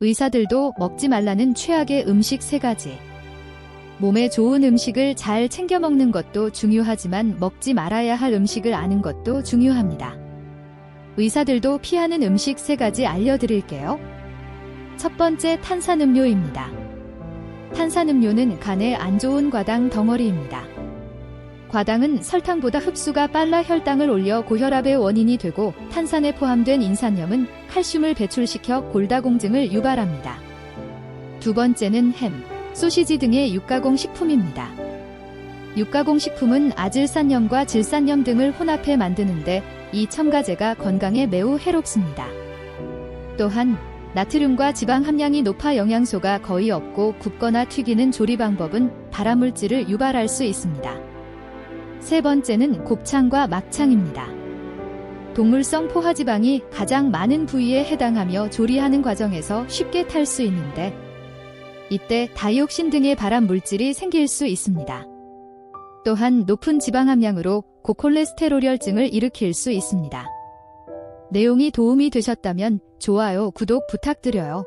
의사들도 먹지 말라는 최악의 음식 세 가지. 몸에 좋은 음식을 잘 챙겨 먹는 것도 중요하지만 먹지 말아야 할 음식을 아는 것도 중요합니다. 의사들도 피하는 음식 세 가지 알려드릴게요. 첫 번째 탄산음료입니다. 탄산음료는 간에 안 좋은 과당 덩어리입니다. 과당은 설탕보다 흡수가 빨라 혈당을 올려 고혈압의 원인이 되고 탄산에 포함된 인산염은 칼슘을 배출시켜 골다공증을 유발합니다. 두 번째는 햄, 소시지 등의 육가공 식품입니다. 육가공 식품은 아질산염과 질산염 등을 혼합해 만드는데 이 첨가제가 건강에 매우 해롭습니다. 또한 나트륨과 지방 함량이 높아 영양소가 거의 없고 굽거나 튀기는 조리 방법은 발암물질을 유발할 수 있습니다. 세 번째는 곱창과 막창입니다. 동물성 포화지방이 가장 많은 부위에 해당하며 조리하는 과정에서 쉽게 탈 수 있는데 이때 다이옥신 등의 발암 물질이 생길 수 있습니다. 또한 높은 지방 함량으로 고콜레스테롤혈증을 일으킬 수 있습니다. 내용이 도움이 되셨다면 좋아요, 구독 부탁드려요.